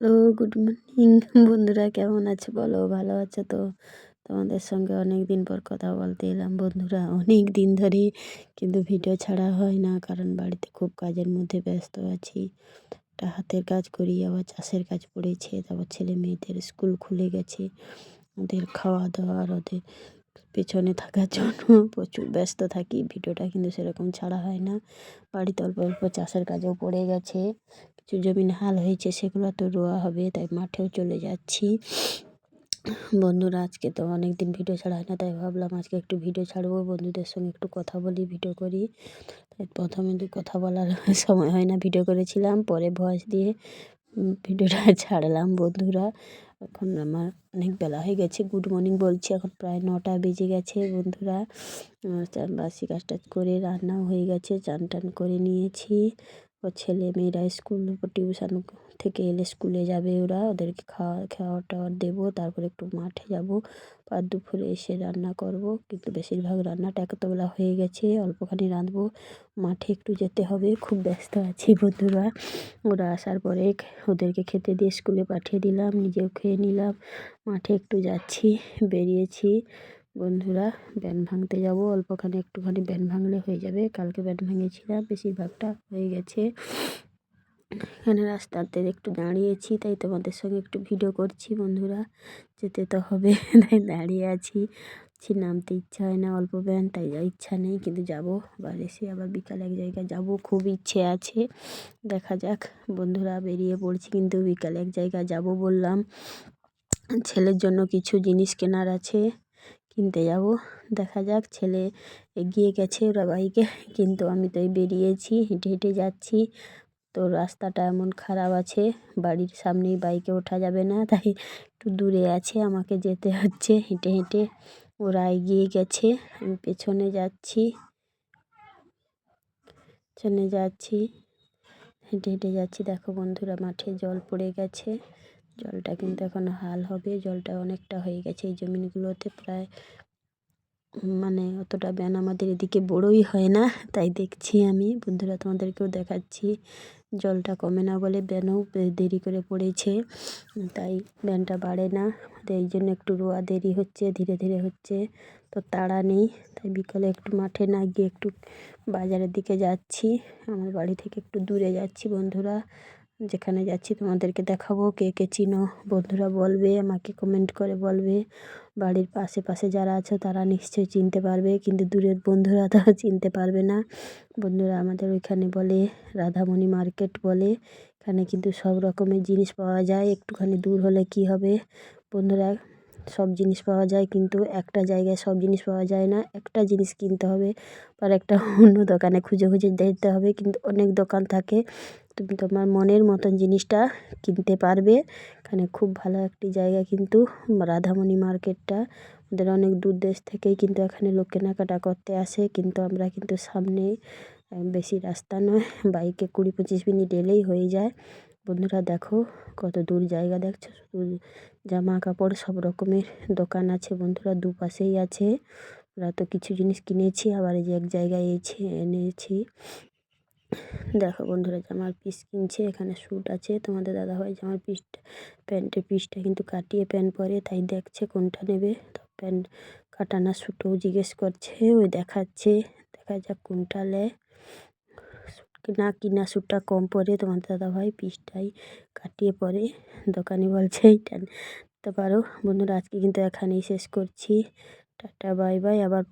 Hello good morning বন্ধুরা, কেমন আছে বলো? ভালো আছো তো? তোমাদের সঙ্গে অনেক দিন পর কথা বলতে এলাম। বন্ধুরা অনেক দিন ধরে কিন্তু ভিডিও ছাড়া হয় না, কারণ বাড়িতে খুব কাজের মধ্যে ব্যস্ত আছি। একটা হাতের কাজ করি, আবার চাষের কাজ পড়েছে, তারপর ছেলে মেয়েদের স্কুল খুলে গেছে। ওদের খাওয়া দাওয়া আর ওদের পেছনে থাকার জন্য প্রচুর ব্যস্ত থাকি। ভিডিওটা কিন্তু সেরকম ছাড়া হয় না। বাড়িতে অল্প অল্প চাষের কাজেও পড়ে গেছে। কিছু জমিন হাল হয়েছে, সেগুলো তো রোয়া হবে, তাই মাঠেও চলে যাচ্ছি। বন্ধুরা, আজকে তো অনেক দিন ভিডিও ছাড়া হয় না, তাই ভাবলাম আজকে একটু ভিডিও ছাড়বো, বন্ধুদের সঙ্গে একটু কথা বলি, ভিডিও করি। তাই প্রথমে দু কথা বলার সময় হয় না, ভিডিও করেছিলাম, পরে ভয়েস দিয়ে ভিডিওটা ছাড়লাম, বন্ধুরা। এখন আমার অনেক বেলা হয়ে গেছে গুড মর্নিং বলছি, এখন প্রায় নটা বেজে গেছে, বন্ধুরা। বাসি কাজ টাজ করে রান্নাও হয়ে গেছে, চান টান করে নিয়েছি। ও ছেলে মেয়েরা স্কুল টিউশন থেকে এলে স্কুলে যাবে ওরা, ওদেরকে খাওয়া খাওয়া টাওয়ার দেবো, তারপরে একটু মাঠে যাব। আর দুপুরে এসে রান্না করব, কিন্তু বেশিরভাগ রান্নাটা এতবেলা হয়ে গেছে, অল্পখানি রাঁধবো। মাঠে একটু যেতে হবে, খুব ব্যস্ত আছি বন্ধুরা। ওরা আসার পরে ওদেরকে খেতে দিয়ে স্কুলে পাঠিয়ে দিলাম, নিজেও খেয়ে নিলাম। মাঠে একটু যাচ্ছি, বেরিয়েছি। বন্ধুরা, ব্যান ভাঙতে যাব, অল্পখানি একটুখানি ব্যান ভাঙলে হয়ে যাবে। কালকে ব্যান ভাঙিয়েছিলাম বেশিরভাগটা হয়ে গেছে। এখানে রাস্তাতে একটু দাঁড়িয়েছি, তাই তোমাদের সঙ্গে একটু ভিডিও করছি বন্ধুরা। যেতে তো হবে, তাই দাঁড়িয়ে আছি। নামতে ইচ্ছা হয় না, অল্প ব্যান, তাই যা ইচ্ছা নেই, কিন্তু যাব। আবার এসে আবার বিকালে এক জায়গায় যাব, খুব ইচ্ছে আছে। দেখা যাক, বন্ধুরা বেরিয়ে পড়ছি, কিন্তু বিকালে এক জায়গায় যাব বললাম। ছেলের জন্য কিছু জিনিস কেনার আছে। কিনতে যাব। দেখা যাক, ছেলে এগিয়ে গেছে ওরা বাইকে কিন্তু আমি তো এই বেরিয়েছি, হেঁটে হেঁটে যাচ্ছি। তো রাস্তাটা এমন খারাপ আছে, বাড়ির সামনেই বাইকে ওঠা যাবে না, তাই একটু দূরে আছে, আমাকে যেতে হচ্ছে হেঁটে হেঁটে। ওরা এগিয়ে গেছে, আমি পেছনে যাচ্ছি। পেছনে যাচ্ছি, হেঁটে হেঁটে যাচ্ছি। দেখো বন্ধুরা, মাঠে জল পড়ে গেছে। জলটা কিন্তু এখন হাল হবে, জলটা অনেকটা হয়ে গেছে এই জমিনগুলোতে, প্রায় মানে অতটা ব্যান আমাদের এদিকে বড়োই হয় না, তাই দেখছি আমি। বন্ধুরা, তোমাদেরকেও দেখাচ্ছি, জলটা কমে না বলে ব্যানও দেরি করে পড়েছে, তাই ব্যানটা বাড়ে না। এই জন্য একটু রোয়া দেরি হচ্ছে, ধীরে ধীরে হচ্ছে, তো তাড়া নেই, তাই বিকালে একটু মাঠে না গিয়ে একটু বাজারের দিকে যাচ্ছি। আমার বাড়ি থেকে একটু দূরে যাচ্ছি, বন্ধুরা। যেখানে যাচ্ছি তোমাদেরকে দেখাবো কে কে চিনো, বন্ধুরা বলবে, আমাকে কমেন্ট করে বলবে। বাড়ির পাশে পাশে যারা আছে তারা নিশ্চয়ই চিনতে পারবে, কিন্তু দূরের বন্ধুরা তো চিনতে পারবে না। বন্ধুরা আমাদের ওইখানে বলে, রাধামণি মার্কেট বলে, এখানে কিন্তু সব রকমের জিনিস পাওয়া যায়। একটুখানি দূর হলে কি হবে? বন্ধুরা, সব জিনিস পাওয়া যায়, কিন্তু একটা জায়গায় সব জিনিস পাওয়া যায় না। একটা জিনিস কিনতে হবে আর একটা অন্য দোকানে খুঁজে খুঁজে যেতে হবে, কিন্তু অনেক দোকান থাকে। তুমি তোমার মনের মতন জিনিসটা কিনতে পারবে। এখানে খুব ভালো একটি জায়গা কিন্তু রাধামণি মার্কেটটা। ওদের অনেক দূর দেশ থেকেই কিন্তু এখানে লোক কেনাকাটা করতে আসে। কিন্তু আমরা কিন্তু সামনে বেশি রাস্তা নয়, বাইকে কুড়ি পঁচিশ মিনিট এলেই হয়ে যায়। বন্ধুরা দেখো কত দূর জায়গা দেখছ? শুধু জামা কাপড় সব রকমের দোকান আছে বন্ধুরা, দুপাশেই আছে। ওরা তো কিছু জিনিস কিনেছি, আবার এই যে এক জায়গায় এনেছি। দেখো বন্ধুরা জামার পিস কিনছে, এখানে স্যুট আছে। তোমাদের দাদা দাদাভাই জামার পিসটা প্যান্টের পিসটা কিন্তু কাটিয়ে প্যান্ট পরে, তাই দেখছে কোনটা নেবে। তো প্যান্ট কাটানা স্যুটও জিজ্ঞেস করছে, ওই দেখাচ্ছে। দেখা যাক কোনটা নেয় না কিনা স্যুটটা কম পরে তোমার দাদাভাই পিসটাই কাটিয়ে পরে দোকানি বলছে, এইটা নিতে পারো। বন্ধুরা, আজকে কিন্তু এখানেই শেষ করছি। টাটা বাই বাই আবার